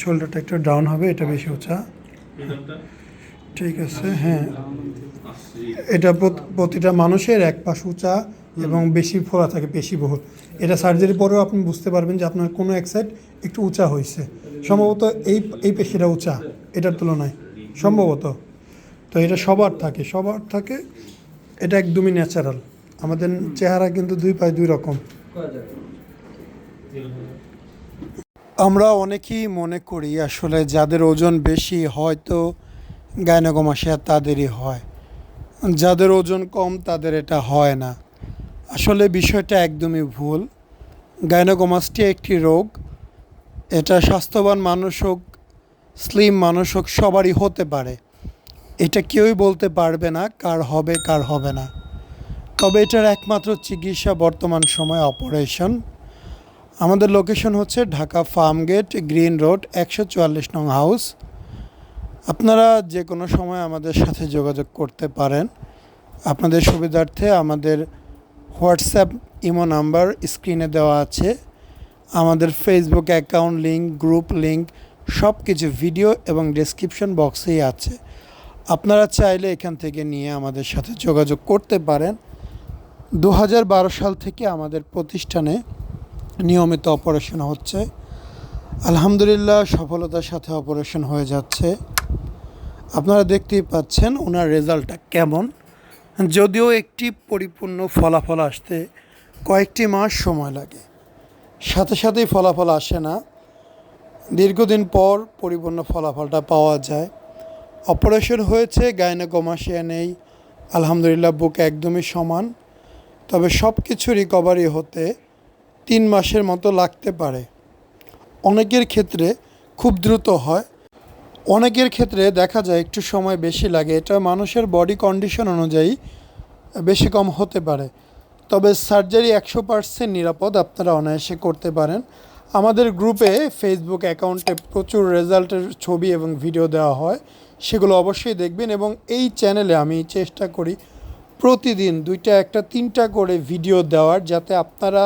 শোল্ডারটা একটু ডাউন হবে, এটা বেশি উঁচা। ঠিক আছে হ্যাঁ। এটা প্রতিটা মানুষের এক পাশ উঁচা এবং বেশি ফোলা থাকে, বেশি বহুল। এটা সার্জারি পরেও আপনি বুঝতে পারবেন যে আপনার কোনো এক সাইড একটু উঁচা হয়েছে। সম্ভবত এই এই পেশিটা উঁচা, এটার তুলনায়। সম্ভবত। তো এটা সবার থাকে সবার থাকে, এটা একদমই ন্যাচারাল আমাদের চেহারা কিন্তু দুই পায়ে দুই রকম। আমরা অনেকেই মনে করি আসলে যাদের ওজন বেশি হয়তো গায়নাগমাসিয়া তাদেরই হয়। যাদের ওজন কম তাদের এটা হয় না। আসলে বিষয়টা একদমই ভুল। গায়নাগমাসটি একটি রোগ। এটা স্বাস্থ্যবান মানুষ হোক, স্লিম মানুষ হোক, সবারই হতে পারে। এটা কেউই বলতে পারবে না কার হবে কার হবে না। তবে এটার একমাত্র চিকিৎসা বর্তমান সময়ে অপারেশন। আমাদের লোকেশন হচ্ছে ঢাকা ফার্মগেট গ্রিন রোড একশো চুয়াল্লিশ নং হাউস আপনারা যে কোনো সময় আমাদের সাথে যোগাযোগ করতে পারেন। আপনাদের সুবিধার্থে আমাদের হোয়াটসঅ্যাপ, ইমো নাম্বার স্ক্রিনে দেওয়া আছে। আমাদের Facebook account link group link সব কিছু ভিডিও এবং ডেসক্রিপশন বক্সেই আছে। আপনারা চাইলে এখান থেকে নিয়ে আমাদের সাথে যোগাযোগ করতে পারেন। দু হাজার বারো সাল থেকে আমাদের প্রতিষ্ঠানে নিয়মিত অপারেশন হচ্ছে। আলহামদুলিল্লাহ সফলতার সাথে অপারেশন হয়ে যাচ্ছে। আপনারা দেখতেই পাচ্ছেন ওনার রেজাল্টটা কেমন। যদিও একটি পরিপূর্ণ ফলাফল আসতে কয়েকটি মাস সময় লাগে। সাথে সাথেই ফলাফল আসে না। দীর্ঘদিন পর পরিপূর্ণ ফলাফলটা পাওয়া যায়। অপারেশন হয়েছে, গাইনোকমাসিয়া নেই। আলহামদুলিল্লাহ, বুক একদমই সমান। তবে সব কিছু রিকভারি হতে তিন মাসের মতো লাগতে পারে। অনেকের ক্ষেত্রে খুব দ্রুত হয়। অনেকের ক্ষেত্রে দেখা যায় একটু সময় বেশি লাগে। এটা মানুষের বডি কন্ডিশন অনুযায়ী বেশি কম হতে পারে। তবে সার্জারি একশো পার্সেন্ট নিরাপদ আপনারা অনায়াসে করতে পারেন। আমাদের গ্রুপে ফেসবুক অ্যাকাউন্টে প্রচুর রেজাল্টের ছবি এবং ভিডিও দেওয়া হয়। সেগুলো অবশ্যই দেখবেন এবং এই চ্যানেলে আমি চেষ্টা করি প্রতিদিন দুইটা একটা তিনটা করে ভিডিও দেওয়ার যাতে আপনারা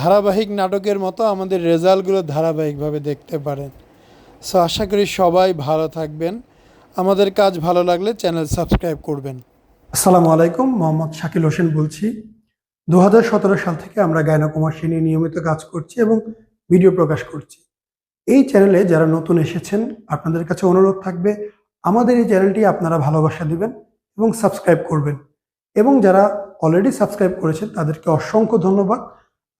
ধারাবাহিক নাটকের মতো আমাদের রেজাল্টগুলো ধারাবাহিকভাবে দেখতে পারেন। সো আশা করি সবাই ভালো থাকবেন। আমাদের কাজ ভালো লাগলে চ্যানেল সাবস্ক্রাইব করবেন। আসসালামু আলাইকুম, মোহাম্মদ শাকিল হোসেন বলছি। দু হাজার সতেরো সাল থেকে আমরা গায়নাকুমার নিয়ে নিয়মিত কাজ করছি এবং ভিডিও প্রকাশ করছি। এই চ্যানেলে যারা নতুন এসেছেন, আপনাদের কাছে অনুরোধ থাকবে, আমাদের এই চ্যানেলটি আপনারা ভালোবাসা দিবেন এবং সাবস্ক্রাইব করবেন। এবং যারা অলরেডি সাবস্ক্রাইব করেছেন, তাদেরকে অসংখ্য ধন্যবাদ।